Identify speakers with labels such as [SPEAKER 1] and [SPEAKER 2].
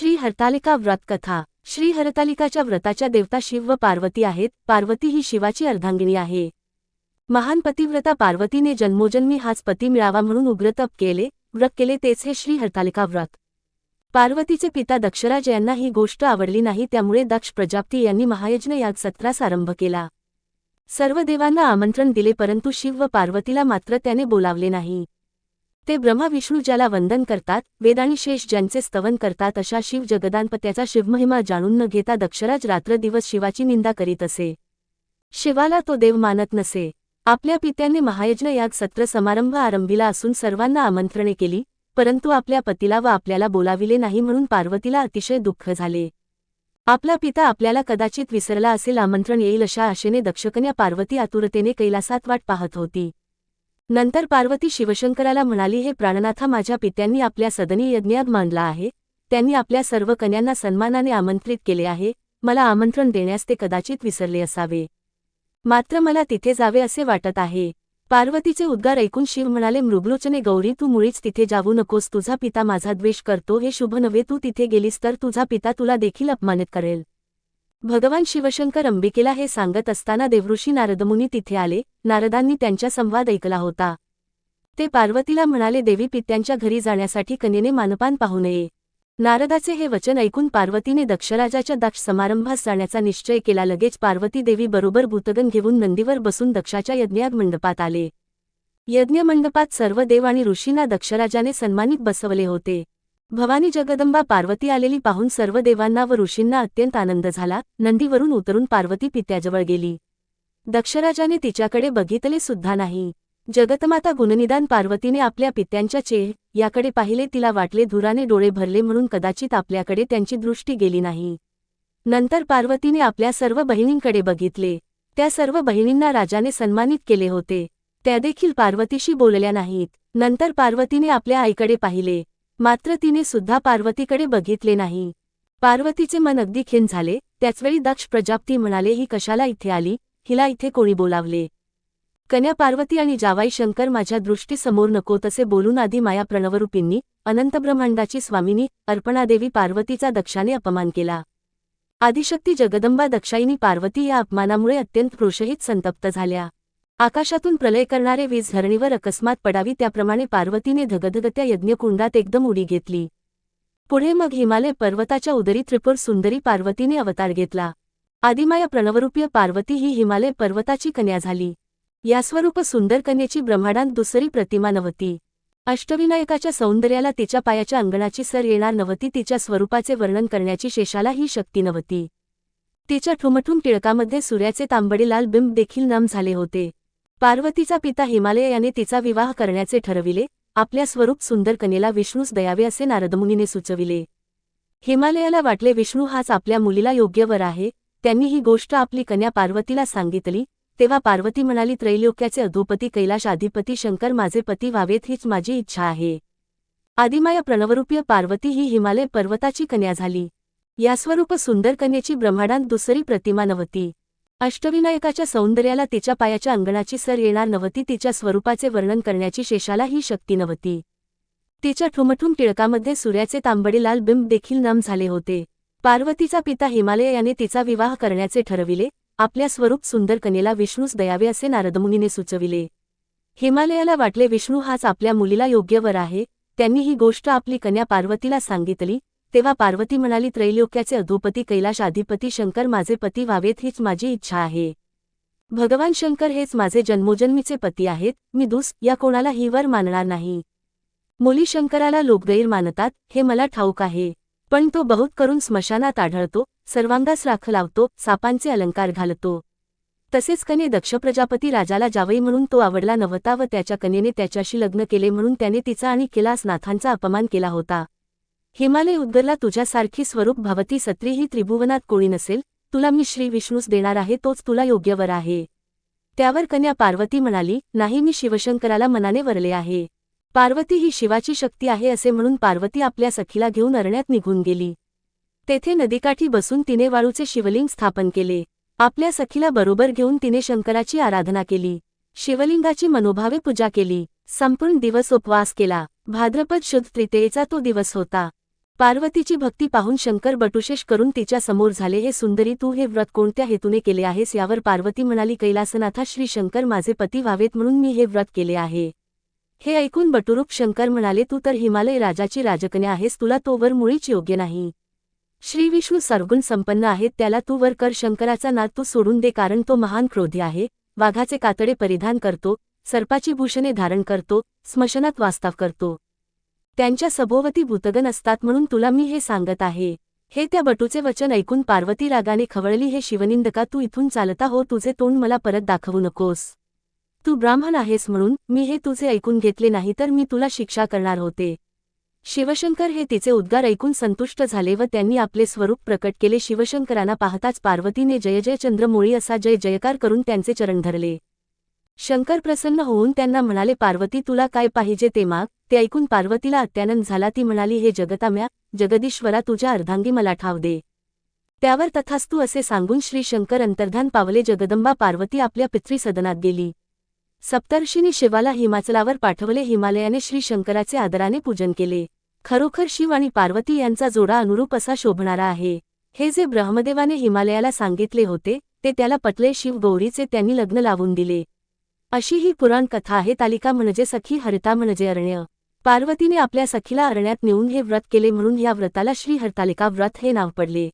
[SPEAKER 1] श्री हरतालिका व्रत कथा श्री हरतालिकाच्या व्रताच्या देवता शिव व पार्वती आहेत. पार्वती ही शिवाची अर्धांगिनी आहे. महान पतिव्रता पार्वतीने जन्मोजन्मी हाच पती मिळावा म्हणून उग्रतप केले व्रत केले तेच हे श्री हरतालिका व्रत. पार्वतीचे पिता दक्षराज यांना ही गोष्ट आवडली नाही त्यामुळे दक्ष प्रजापती यांनी महायज्ञ याग सत्रास आरंभ केला. सर्व देवांना आमंत्रण दिले परंतु शिव व पार्वतीला मात्र त्याने बोलावले नाही. ते ब्रह्मा विष्णू ज्याला वंदन करतात वेदाणी शेष ज्यांचे स्तवन करतात अशा शिव जगदांपत्याचा शिवमहिमा जाणून न घेता दक्षराज रात्र दिवस शिवाची निंदा करीत असे. शिवाला तो देव मानत नसे. आपल्या पित्याने महायज्ञ याग सत्र समारंभ आरंभिला असून सर्वांना आमंत्रणे केली परंतु आपल्या पतीला व आपल्याला बोलाविले नाही म्हणून पार्वतीला अतिशय दुःख झाले. आपला पिता आपल्याला कदाचित विसरला असेल आमंत्रण येईल अशा आशेने दक्षकन्या पार्वती आतुरतेने कैलासात वाट पाहत होती. नंतर पार्वती शिवशंकराला म्हणाली हे प्राणनाथा माझ्या पित्यांनी आपल्या सदनी यज्ञात मानला आहे. त्यांनी आपल्या सर्व कन्यांना सन्मानाने आमंत्रित केले आहे. मला आमंत्रण देण्यास ते कदाचित विसरले असावे. मात्र मला तिथे जावे असे वाटत आहे. पार्वतीचे उद्गार ऐकून शिव म्हणाले मृगलोचने गौरी तू मुळीच तिथे जाऊ नकोस. तुझा पिता माझा द्वेष करतो. हे शुभ नव्हे. तू तिथे गेलीस तर तुझा पिता तुला देखील अपमानित करेल. भगवान शिवशंकर अंबिकेला हे सांगत असताना देवऋषी नारदमुनी तिथे आले. नारदांनी त्यांचा संवाद ऐकला होता. ते पार्वतीला म्हणाले देवी पित्यांच्या घरी जाण्यासाठी कन्येने मानपान पाहू नये. नारदाचे हे वचन ऐकून पार्वतीने दक्षराजाच्या दक्ष समारंभास जाण्याचा निश्चय केला. लगेच पार्वती देवी बरोबर भूतगन घेऊन नंदीवर बसून दक्षाच्या यज्ञाग मंडपात आले. यज्ञ मंडपात सर्व देव आणि ऋषींना दक्षराजाने सन्मानित बसवले होते. भवानी जगदंबा पार्वती आलेली पाहून सर्व देवांना व ऋषींना अत्यंत आनंद झाला. नंदीवरून उतरून पार्वती पित्याजवळ गेली. दक्षराजाने तिच्याकडे बघितले सुद्धा नाही. जगतमाता गुणनिदान पार्वतीने आपल्या पित्यांच्या चेह याकडे पाहिले तिला वाटले धुराने डोळे भरले म्हणून कदाचित आपल्याकडे त्यांची दृष्टी गेली नाही. नंतर पार्वतीने आपल्या सर्व बहिणींकडे बघितले. त्या सर्व बहिणींना राजाने सन्मानित केले होते. त्यादेखील पार्वतीशी बोलल्या नाहीत. नंतर पार्वतीने आपल्या आईकडे पाहिले. मात्र तिने सुद्धा पार्वतीकडे बघितले नाही. पार्वतीचे मन अगदी खिन झाले. त्याचवेळी दक्ष प्रजापती म्हणाले ही कशाला इथे आली? हिला इथे कोणी बोलावले? कन्या पार्वती आणि जावाई शंकर माझ्या दृष्टीसमोर नको तसे बोलून आधी माया प्रणवरूपींनी अनंतब्रह्मांडाची स्वामिनी अर्पणादेवी पार्वतीचा दक्षाने अपमान केला. आदिशक्ती जगदंबा दक्षाईनी पार्वती या अपमानामुळे अत्यंत प्रोषहित संतप्त झाल्या. आकाशातून प्रलय करणारे वीज धरणीवर अकस्मात पडावी त्याप्रमाणे पार्वतीने धगधगत्या यज्ञकुंडात एकदम उडी घेतली. पुढे मग हिमालय पर्वताच्या उदरी त्रिपुर सुंदरी पार्वतीने अवतार घेतला. आदिमाया प्रणवरूपीय पार्वती ही हिमालय पर्वताची कन्या झाली. या स्वरूप सुंदर कन्येची ब्रह्मांडात दुसरी प्रतिमा नव्हती. अष्टविनायकाच्या सौंदर्याला तिच्या पायाच्या अंगणाची सर येणार नव्हती तिच्या स्वरूपाचे वर्णन करण्याची शेषाला ही शक्ती नव्हती. तिच्या ठुमठुम टिळकामध्ये सूर्याचे तांबडीलाल बिंब देखील नम झाले होते. पार्वतीचा पिता हिमालय याने तिचा विवाह करण्याचे ठरविले आपल्या स्वरूप सुंदर कनेला विष्णूस दयावे असे नारदमुनीने सुचविले. हिमालयाला वाटले विष्णू हाच आपल्या मुलीला योग्य वर आहे त्यांनी ही गोष्ट आपली कन्या पार्वतीला सांगितली तेव्हा पार्वती म्हणाली त्रैलोक्याचे अधोपती कैलाश आधिपती शंकर माझे पती व्हावेत हीच माझी इच्छा आहे. आदिमाया प्रणवरूपीय पार्वती ही हिमालय पर्वताची कन्या झाली. या स्वरूप सुंदर कन्येची ब्रह्मांडात दुसरी प्रतिमा नव्हती. अष्टविनायकाच्या सौंदर्याला तिच्या पायाच्या अंगणाची सर येणार नव्हती तिच्या स्वरूपाचे वर्णन करण्याची शेषाला ही शक्ती नव्हती. तिच्या ठुमठुम टिळकामध्ये सूर्याचे तांबडीलाल बिंब देखील नम झाले होते. पार्वतीचा पिता हिमालय याने तिचा विवाह करण्याचे ठरविले आपल्या स्वरूप सुंदर कनेला विष्णूस दयावे असे नारदमुनीने सुचविले. हिमालयाला वाटले विष्णू हाच आपल्या मुलीला योग्य वर आहे त्यांनी ही गोष्ट आपली कन्या पार्वतीला सांगितली तेव्हा पार्वती म्हणाली त्रैलोक्याचे अधोपती कैलाश अधिपती शंकर माझे पती व्हावेत हीच माझी इच्छा आहे. भगवान शंकर हेच माझे जन्मोजन्मीचे पती आहेत. मी दुस या कोणाला ही वर मानणार नाही. मुली शंकराला लोकगैर मानतात हे मला ठाऊक आहे. पण तो बहुत करून स्मशानात आढळतो सर्वांगास राख लावतो सापांचे अलंकार घालतो. तसेच कने दक्ष प्रजापती राजाला जावई म्हणून तो आवडला नव्हता व त्याच्या कनेने त्याच्याशी लग्न केले म्हणून त्याने तिचा आणि केलास नाथांचा अपमान केला होता. हिमालय उद्गरला तुझ्यासारखी स्वरूप भवती सत्री ही त्रिभुवनात कोणी नसेल तुला मी श्री विष्णूस देणार आहे तोच तुला योग्यवर आहे. त्यावर कन्या पार्वती म्हणाली नाही मी शिवशंकराला मनाने वरले आहे. पार्वती ही शिवाची शक्ती आहे असे म्हणून पार्वती आपल्या सखीला घेऊन अरण्यात निघून गेली. तेथे नदीकाठी बसून तिने वाळूचे शिवलिंग स्थापन केले. आपल्या सखीला बरोबर घेऊन तिने शंकराची आराधना केली. शिवलिंगाची मनोभावे पूजा केली. संपूर्ण दिवस उपवास केला. भाद्रपद शुद्ध त्रितेयेचा तो दिवस होता. पार्वतीची भक्ती पाहून शंकर बटुशेष करून तिच्या समोर झाले हे सुंदरी तू हे व्रत कोणत्या हेतूने केले आहेस? यावर पार्वती म्हणाली कैलासनाथा श्री शंकर माझे पती व्हावेत म्हणून मी हे व्रत केले आहे. हे ऐकून बटुरूप शंकर म्हणाले तू तर हिमालय राजाची राजकन्या आहेस तुला तो वर मुळीच योग्य नाही. श्री विष्णू सर्गुण संपन्न आहेत त्याला तू वर कर शंकराचा नाद तू सोडून दे कारण तो महान क्रोधी आहे. वाघाचे कातडे परिधान करतो सर्पाची भूषणे धारण करतो स्मशनात वास्तव करतो. त्यांच्या सभोवती भूतगण असतात म्हणून तुला मी हे सांगत आहे. हे त्या बटूचे वचन ऐकून पार्वती रागाने खवळली हे शिवनिंदका तू इथून चालता हो तुझे तोंड मला परत दाखवू नकोस. तू ब्राह्मण आहेस म्हणून मी हे तुझे ऐकून घेतले नाही तर मी तुला शिक्षा करणार होते. शिवशंकर हे तिचे उद्गार ऐकून संतुष्ट झाले व त्यांनी आपले स्वरूप प्रकट केले. शिवशंकरांना पाहताच पार्वतीने जय जय चंद्रमोळी असा जय जयकार करून त्यांचे चरण धरले. शंकर प्रसन्न होऊन त्यांना म्हणाले पार्वती तुला काय पाहिजे ते माग. ते ऐकून पार्वतीला अत्यानंद झाला ती म्हणाली हे जगताम्या जगदीश्वरा तुझ्या अर्धांगी मला ठाव दे. त्यावर तथास्तू असे सांगून श्री शंकर अंतर्धान पावले. जगदंबा पार्वती आपल्या पितृसदनात गेली. सप्तर्षीने शिवाला हिमाचलावर पाठवले. हिमालयाने श्री शंकराचे आदराने पूजन केले. खरोखर शिव आणि पार्वती यांचा जोडा अनुरूप असा शोभणारा आहे. हे जे ब्रह्मदेवाने हिमालयाला सांगितले होते ते त्याला पटले. शिव गौरीचे त्यांनी लग्न लावून दिले. अशी ही पुराण कथा आहे. तालिका म्हणजे सखी हरिता म्हणजे अरण्य. पार्वतीने आपल्या सखीला अरण्यात नेऊन हे व्रत केले म्हणून या व्रताला श्री हरतालिका व्रत हे नाव पडले.